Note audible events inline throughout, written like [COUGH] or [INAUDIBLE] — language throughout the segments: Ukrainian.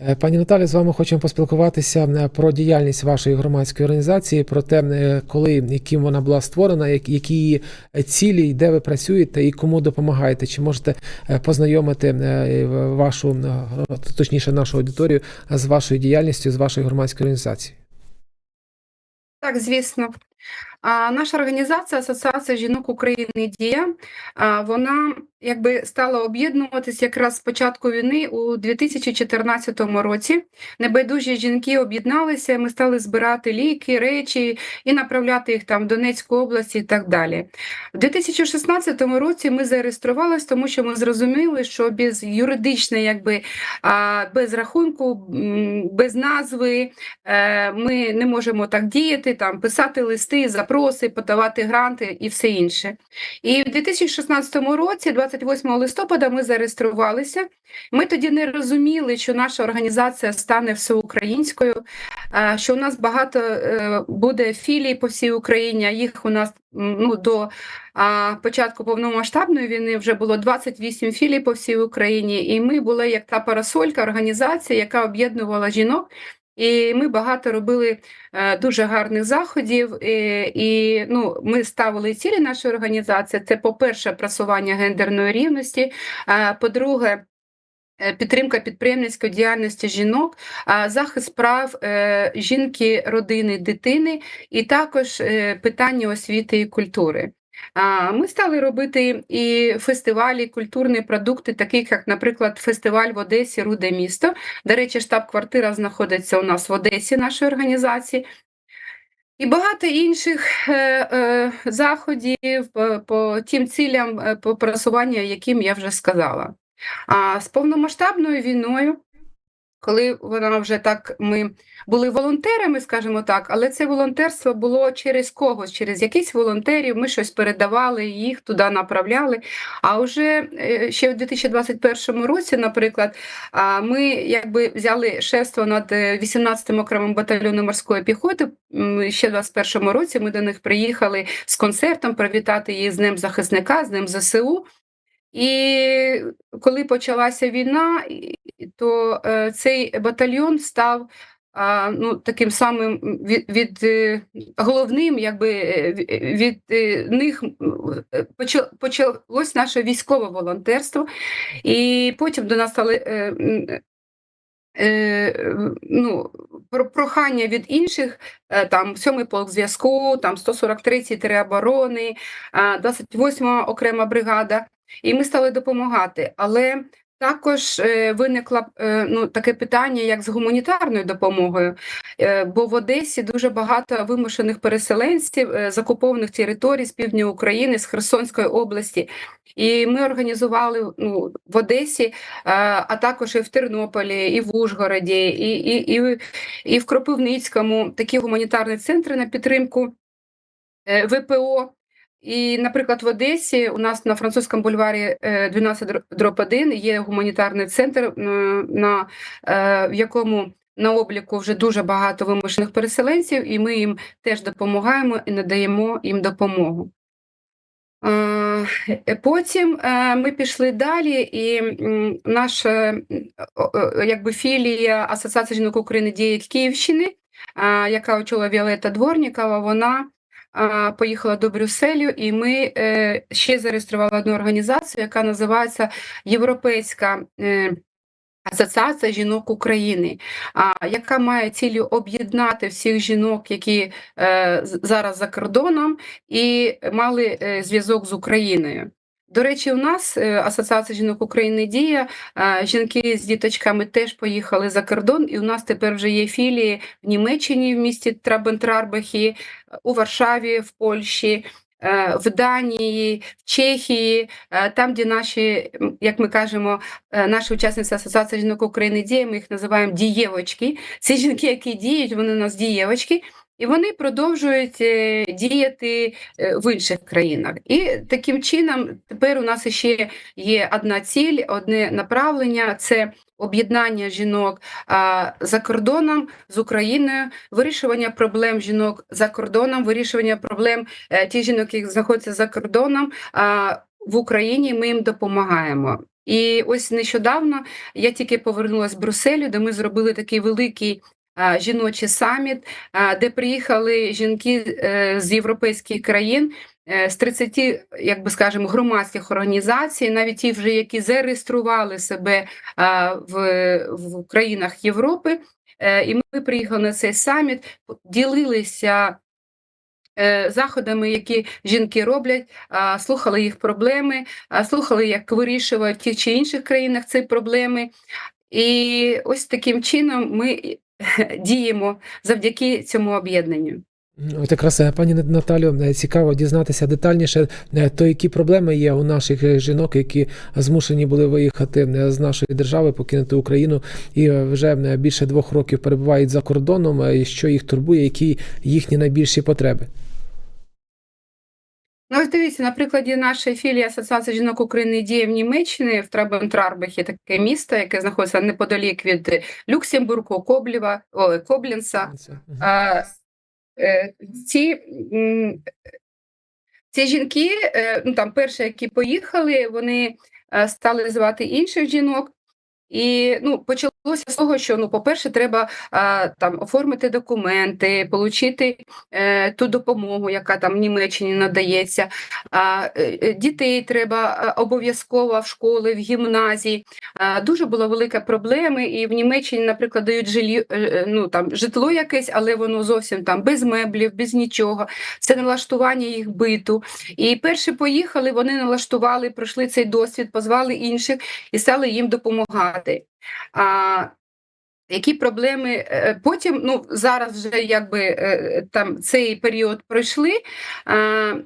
Е, Пані Наталі, з вами хочемо поспілкуватися е, про діяльність вашої громадської організації, про те, е, коли яким вона була створена, які цілі, де ви працюєте і кому допомагаєте. Чи можете познайомити вашу точніше нашу аудиторію з вашою діяльністю, з вашою громадською організацією? Так, звісно. Наша організація Асоціація жінок України Дія, вона якби стала об'єднуватись якраз з початку війни у 2014 році. Небайдужі жінки об'єдналися, ми стали збирати ліки, речі і направляти їх там в Донецьку область і так далі. У 2016 році ми зареєструвалися, тому що ми зрозуміли, що без юридичної, якби без рахунку, без назви е, ми не можемо так діяти, там писати листи, запроси, подавати гранти і все інше. І в 2016 році, 28 листопада, ми зареєструвалися. Ми тоді не розуміли, що наша організація стане всеукраїнською, е, що у нас багато е, буде філій по всій Україні. а Їх у нас ну, до початку повномасштабної війни вже було 28 філій по всій Україні. І ми були як та парасолька організація, яка об'єднувала жінок. І ми багато робили е, дуже гарних заходів. І, і ну, ми ставили цілі нашої організації. Це, по-перше, просування гендерної рівності. По-друге, е, підтримка підприємницької діяльності жінок, захист прав е, жінки, родини, дитини, і також питання освіти і культури. Ми стали робити і фестивалі, культурні продукти, таких як, наприклад, фестиваль в Одесі Руде місто. До речі, штаб-квартира знаходиться у нас в Одесі, нашої організації. І багато інших е, е, заходів по, по тим цілям е, по просуванню, яким я вже сказала. А з повномасштабною війною, коли вона вже так, ми були волонтерами, скажімо так, але це волонтерство було через когось, через якихось волонтерів. Ми щось передавали, їх туди направляли. А вже е, ще в 2021 році, наприклад, ми якби взяли шефство над е, 18-м окремим батальйоном морської піхоти. Ще в 2021 році ми до них приїхали з концертом привітати їх з Днем захисника, з Днем ЗСУ. І коли почалася війна, то е, цей батальйон став ну, таким самим від, від е, головним, якби е, від них почалось наше військове волонтерство, і потім до нас стали. Е, Е, ну, про прохання від інших, е, там 7-й полк зв'язку, там 143-й тероборони, 28-ма окрема бригада, і ми стали допомагати. Але також е, виникло е, ну, таке питання, як з гуманітарною допомогою, Е, бо в Одесі дуже багато вимушених переселенців з окупованих територій з півдня України, з Херсонської області. І ми організували ну, в Одесі, а також і в Тернополі, і в Ужгороді, і, і, і, і в Кропивницькому такі гуманітарні центри на підтримку ВПО. І, наприклад, в Одесі у нас на французькому бульварі е, 12 дроб 1 є гуманітарний центр, е, на, е, в якому на обліку вже дуже багато вимушених переселенців, і ми їм теж допомагаємо і надаємо їм допомогу. Е, Потім е, ми пішли далі, і наша якби філія Асоціації жінок України діє Київщини, е, яка очолила Віолетта Дворнікова, вона е, поїхала до Брюсселю, і ми е, ще зареєстрували одну організацію, яка називається Європейська. е, Асоціація жінок України, яка має цілі об'єднати всіх жінок, які е, зараз за кордоном, і мали зв'язок з Україною. До речі, у нас е, Асоціація жінок України дія. е, Жінки з діточками теж поїхали за кордон, і у нас тепер вже є філії в Німеччині, в місті Трабентрарбахі, у Варшаві, в Польщі. е, В Данії, в Чехії, е, там, де наші, як ми кажемо, е, наші учасниці Асоціації жінок України діє, ми їх називаємо дієвочки. Ці жінки, які діють, вони у нас дієвочки, і вони продовжують е, діяти е, в інших країнах. І таким чином тепер у нас ще є одна ціль, одне направлення це об'єднання жінок за кордоном з Україною, вирішування проблем жінок за кордоном, вирішування проблем е, тих жінок, які знаходяться за кордоном. В Україні ми їм допомагаємо. І ось нещодавно я тільки повернулася з Брюсселю, де ми зробили такий великий жіночий саміт, де приїхали жінки е, з європейських країн. е, З 30, як би скажемо, громадських організацій, навіть ті, вже які зареєстрували себе в, в країнах Європи, Е, і ми приїхали на цей саміт, ділилися заходами, які жінки роблять, слухали їх проблеми, слухали, як вирішують в тих чи інших країнах ці проблеми. І ось таким чином ми [LAUGHS] діємо завдяки цьому об'єднанню. От якраз е, пані Наталю, е, цікаво дізнатися детальніше, е, то які проблеми є у наших жінок, які змушені були виїхати з нашої держави, покинути Україну і вже більше двох років перебувають за кордоном. і Що їх турбує, які їхні найбільші потреби? Ну, ось дивіться, на прикладі нашої філії Асоціації жінок України діє в Німеччині в Трабентрарбехі таке місто, яке знаходиться неподалік від Люксембургу, Коблєва, ой, Коблінса. А, е, ці, ці жінки, е, ну там перші, які поїхали, вони е, стали звати інших жінок. І ну, почалося з того, що ну, по-перше, треба а, там оформити документи, отримати е, ту допомогу, яка там в Німеччині надається. А, е, е, дітей треба обов'язково в школи, в гімназії. А, дуже була велика проблема, і в Німеччині, наприклад, дають жилі, е, е, ну, там, житло якесь, але воно зовсім там без меблів, без нічого. Це налаштування їх биту. І перші поїхали, вони налаштували, пройшли цей досвід, позвали інших і стали їм допомагати. А, які проблеми е, потім, ну зараз вже якби е, там цей період пройшли. А,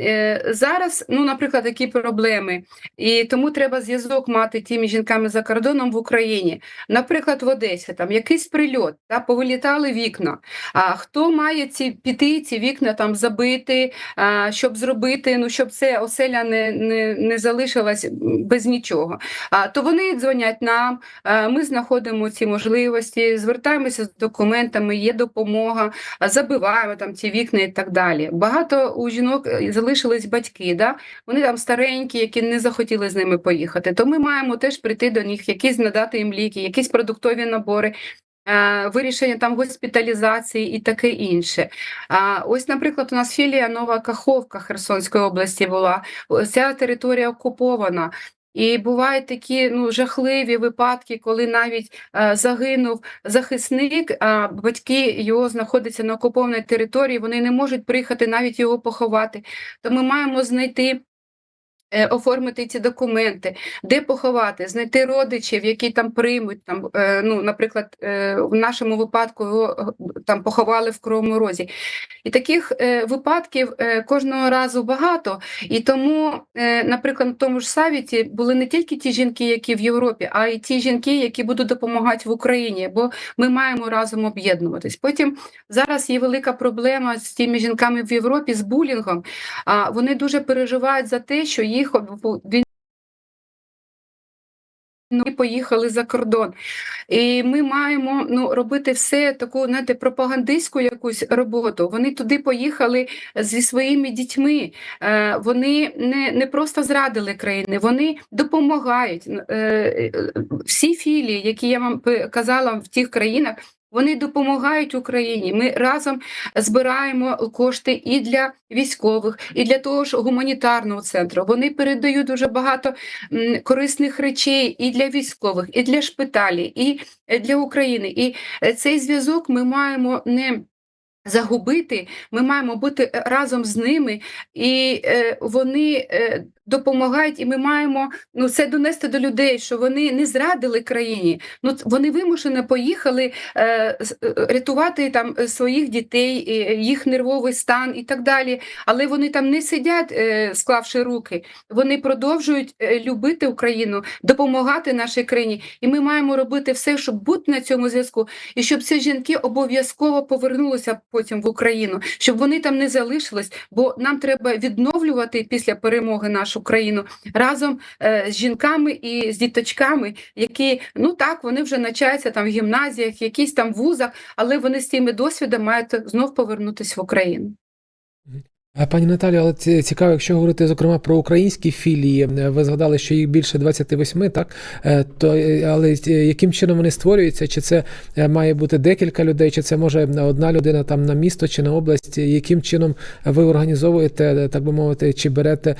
е, зараз, ну, наприклад, такі проблеми, і тому треба зв'язок мати тими жінками за кордоном в Україні. Наприклад, в Одесі там якийсь прильот, та повилітали вікна. А хто має ці піти, ці вікна там забити, а, щоб зробити, ну щоб це оселя не, не, не залишилась без нічого. А, то вони дзвонять нам. Е, Ми знаходимо ці можливості, звертаємося з документами, є допомога, забиваємо там ці вікна і так далі. Багато у жінок е, залишились батьки, да? вони там старенькі, які не захотіли з ними поїхати. То ми маємо теж прийти до них, якісь надати їм ліки, якісь продуктові набори. е, Вирішення там госпіталізації і таке інше. А ось, наприклад, у нас філія Нова Каховка Херсонської області була. Ця територія окупована. І бувають такі ну, жахливі випадки, коли навіть е, загинув захисник, а батьки його знаходяться на окупованій території, вони не можуть приїхати навіть його поховати. То ми маємо знайти. Е, Оформити ці документи, де поховати, знайти родичів, які там приймуть. Там, е, ну, наприклад, е, в нашому випадку його там поховали в Кривому Розі. І таких випадків кожного разу багато. І тому, наприклад, на тому ж саміті були не тільки ті жінки, які в Європі, а й ті жінки, які будуть допомагати в Україні, бо ми маємо разом об'єднуватись. Потім зараз є велика проблема з тими жінками в Європі з булінгом. А вони дуже переживають за те, що їх об- він Ну, і поїхали за кордон. І ми маємо ну, робити все таку, знаєте, пропагандистську якусь роботу. Вони туди поїхали зі своїми дітьми. Е, Вони не, не просто зрадили країни, вони допомагають. Е, е, Всі філії, які я вам казала в тих країнах, вони допомагають Україні. Ми разом збираємо кошти і для військових, і для того ж гуманітарного центру. Вони передають дуже багато корисних речей і для військових, і для шпиталів, і для України. І е, цей зв'язок ми маємо не загубити, ми маємо бути е, разом з ними, і е, вони допомагають, і ми маємо ну, це донести до людей, що вони не зрадили країні. Ну, вони вимушено поїхали е, е, рятувати там е, своїх дітей, е, їх нервовий стан і так далі. Але вони там не сидять, е, склавши руки. Вони продовжують любити Україну, допомагати нашій країні. І ми маємо робити все, щоб бути на цьому зв'язку, і щоб ці жінки обов'язково повернулися потім в Україну, щоб вони там не залишились, бо нам треба відновлювати після перемоги нашу країну разом е, з жінками і з діточками, які ну так вони вже навчаються там в гімназіях, якісь там вузах, але вони з тими досвідами мають знов повернутися в Україну. А, Пані Наталі, але ці- цікаво, якщо говорити зокрема про українські філії, е, ви згадали, що їх більше 28, так? Е, То, е, але е, яким чином вони створюються? Чи це е, має бути декілька людей, чи це може одна людина там на місто чи на область? Яким чином ви організовуєте, е, так би мовити, чи берете е,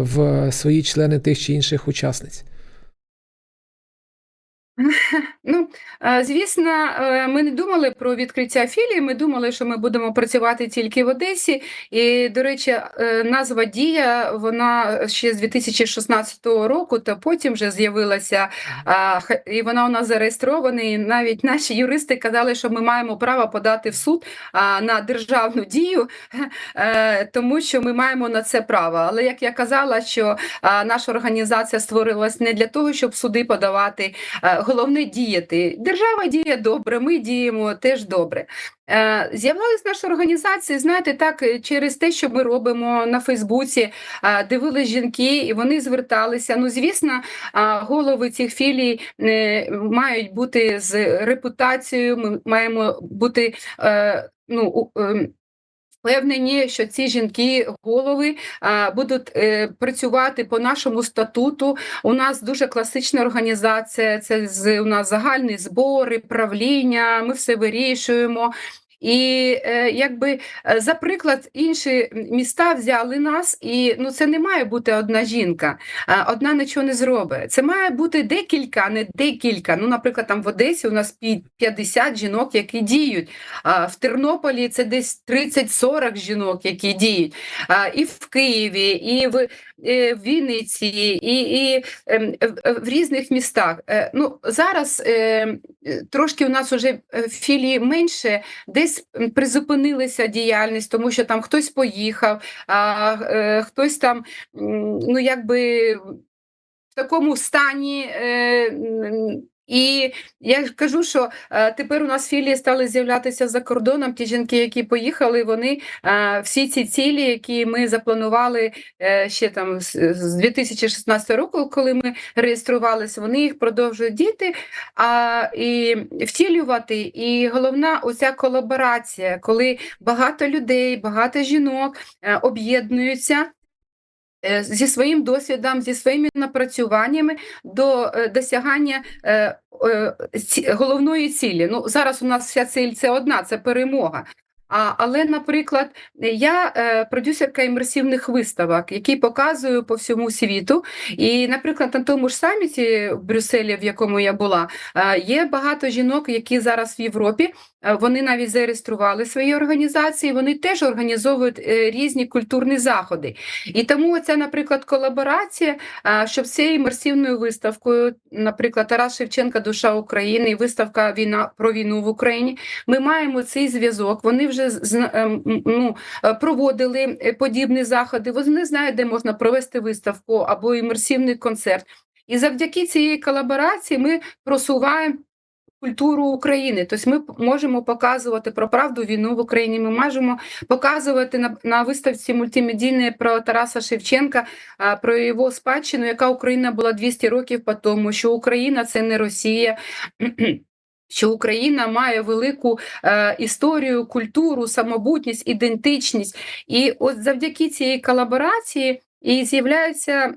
в свої члени тих чи інших учасниць? [LAUGHS] Ну, е, звісно, е, ми не думали про відкриття філії. Ми думали, що ми будемо працювати тільки в Одесі. І, до речі, е, назва Дія вона ще з 2016 року, та потім вже з'явилася. І вона у нас зареєстрована. І навіть наші юристи казали, що ми маємо право подати в суд на державну дію, [LAUGHS] тому що ми маємо на це право. Але як я казала, що наша організація створилась не для того, щоб суди подавати. Головне діяти. Держава діє добре, ми діємо теж добре. Е, З'явилась наша організація, знаєте, так е, через те, що ми робимо на Фейсбуці, е, дивились жінки, і вони зверталися. Ну, звісно, голови цих філій мають бути з репутацією. Ми маємо бути ну, ем, Впевнені, що ці жінки, голови будуть е, працювати по нашому статуту. У нас дуже класична організація. Це з у нас загальні збори, правління. Ми все вирішуємо. І е, якби е, за приклад інші міста взяли нас, і ну це не має бути одна жінка, одна нічого не зробить. Це має бути декілька, а не декілька. Ну, наприклад, там в Одесі у нас пі- 50 жінок, які діють. А в Тернополі це десь 30-40 жінок, які діють. І в Києві, і в, е, Вінниці, і, і ем, в, різних містах. Ну, зараз е, е, трошки у нас вже філії менше, десь м, призупинилася діяльність, тому що там хтось поїхав, а е, хтось там, ну якби в такому стані. Е, і я кажу, що е, тепер у нас філії стали з'являтися за кордоном. Ті жінки, які поїхали, вони е, всі ці цілі, які ми запланували е, ще там з, з 2016 року, коли ми реєструвалися, вони їх продовжують діти а, і втілювати. І головна оця колаборація, коли багато людей, багато жінок об'єднуються. Е, Зі своїм досвідом, зі своїми напрацюваннями до е, досягання е, головної цілі. Ну, зараз у нас вся ціль це одна, це перемога. А, але, наприклад, я е, продюсерка імерсивних виставок, які показую по всьому світу. І, наприклад, на тому ж саміті в Брюсселі, в якому я була, е, є багато жінок, які зараз в Європі. е, Вони навіть зареєстрували свої організації, вони теж організовують е, різні культурні заходи. І тому ця, наприклад, колаборація, а, щоб цією імерсивною виставкою, наприклад, Тарас Шевченка Душа України виставка Війна про війну в Україні. Ми маємо цей зв'язок. Вони вже зна- ем, ну, е, проводили е, подібні заходи. Вони знають, де можна провести виставку або імерсивний концерт. І завдяки цієї колаборації ми просуваємо. Культуру України, тобто ми можемо показувати про правду війну в Україні. Ми можемо показувати на, на виставці мультимедійної про Тараса Шевченка, а, про його спадщину, яка Україна була 200 років по тому, що Україна це не Росія. Що Україна має велику е, історію, культуру, самобутність, ідентичність, і от завдяки цієї колаборації і з'являються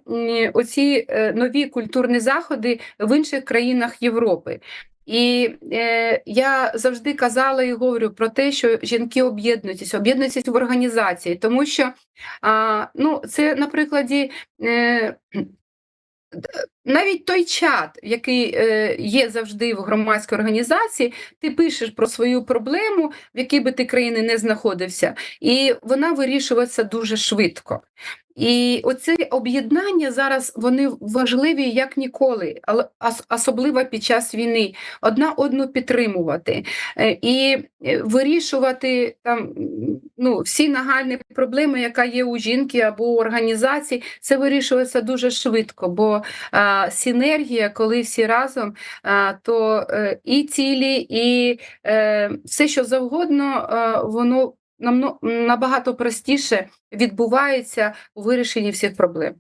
оці е, нові культурні заходи в інших країнах Європи. І е, я завжди казала і говорю про те, що жінки об'єднуються, об'єднуються в організації, тому що а, ну, це на прикладі. Е, навіть той чат, який е, є завжди в громадській організації, ти пишеш про свою проблему, в якій би ти країни не знаходився, і вона вирішується дуже швидко. І оце об'єднання зараз вони важливі як ніколи, але особливо під час війни, одна одну підтримувати. Е, і е, вирішувати там ну, всі нагальні проблеми, яка є у жінки або у організації, це вирішується дуже швидко, бо а, синергія, коли всі разом, а, то е, і цілі, і е, все, що завгодно, е, воно намно- набагато простіше відбувається у вирішенні всіх проблем.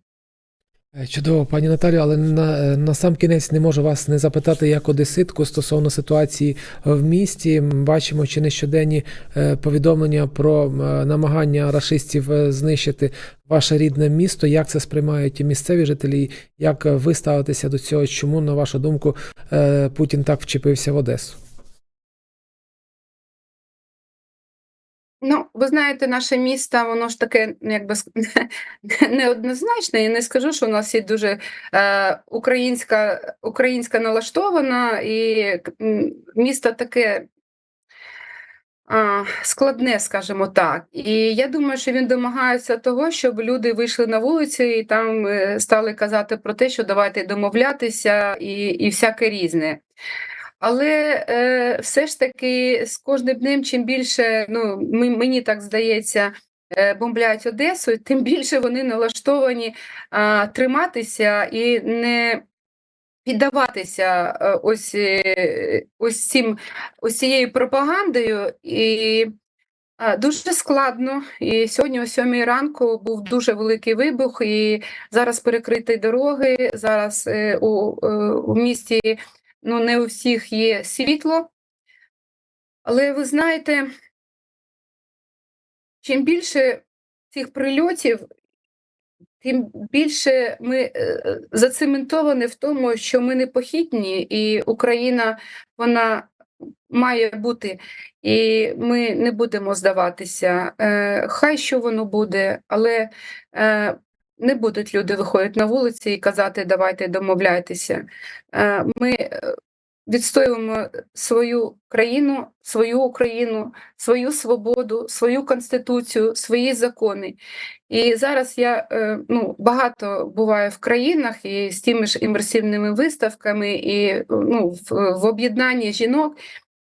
Е, Чудово, пані Наталю, але на, на сам кінець не можу вас не запитати як одеситку стосовно ситуації в місті. Бачимо чи не щоденні е, повідомлення про е, намагання рашистів знищити ваше рідне місто. Як це сприймають місцеві жителі? Як ви ставитеся до цього? Чому, на вашу думку, Путін так вчепився в Одесу? Ну, ви знаєте, наше місто, воно ж таке, ну, якби [LAUGHS] неоднозначне. Я не скажу, що у нас є дуже е, українська, українська налаштована, і місто таке а, складне, скажімо так. І я думаю, що він домагається того, щоб люди вийшли на вулиці і там е, стали казати про те, що давайте домовлятися і, і всяке різне. Але е, все ж таки з кожним днем, чим більше, ну мені так здається, е, бомблять Одесу, тим більше вони налаштовані а, триматися і не піддаватися е, ось, е, ось цим ось цією пропагандою. І дуже складно. І сьогодні о сьомій ранку був дуже великий вибух, і зараз перекриті дороги. Зараз е, у, е, у місті ну, не у всіх є світло. Але ви знаєте, чим більше цих прильотів, тим більше ми е, зацементовані в тому, що ми непохитні, і Україна вона має бути, і ми не будемо здаватися. Е, Хай що воно буде, але е, не будуть люди виходити на вулиці і казати, давайте домовляйтеся. Е, Ми е, відстоюємо свою країну, свою Україну, свою свободу, свою конституцію, свої закони. І зараз я е, ну, багато буваю в країнах і з тими ж імерсивними виставками, і ну, в, в об'єднанні жінок.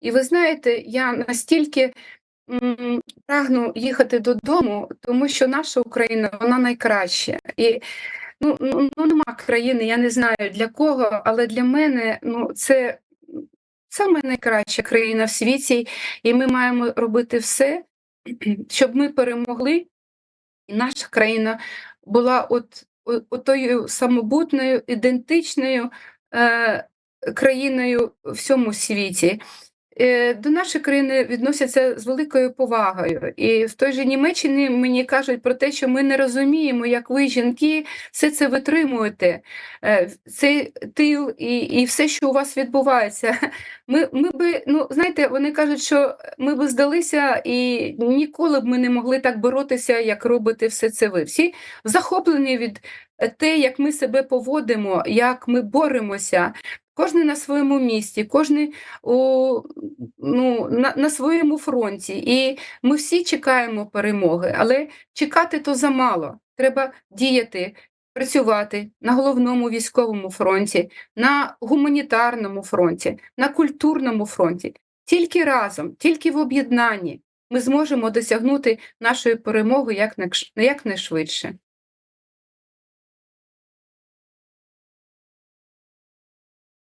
І ви знаєте, я настільки прагну їхати додому, тому що наша Україна вона найкраща. І ну, ну, ну нема країни, я не знаю для кого, але для мене ну, це саме найкраща країна в світі, і ми маємо робити все, щоб ми перемогли, і наша країна була от, о- отою самобутною, ідентичною е, країною в всьому світі. Е, До нашої країни відносяться з великою повагою. І в той же Німеччині мені кажуть про те, що ми не розуміємо, як ви, жінки, все це витримуєте, е, цей тил і, і все, що у вас відбувається. [LAUGHS] Ми, ми би, ну знаєте, вони кажуть, що ми би здалися і ніколи б ми не могли так боротися, як робите все це ви. Всі захоплені від те, як ми себе поводимо, як ми боремося. Кожен на своєму місці, кожен у, ну, на, на своєму фронті. І ми всі чекаємо перемоги, але чекати то замало. Треба діяти, працювати на головному військовому фронті, на гуманітарному фронті, на культурному фронті. Тільки разом, тільки в об'єднанні ми зможемо досягнути нашої перемоги як, якнайшвидше.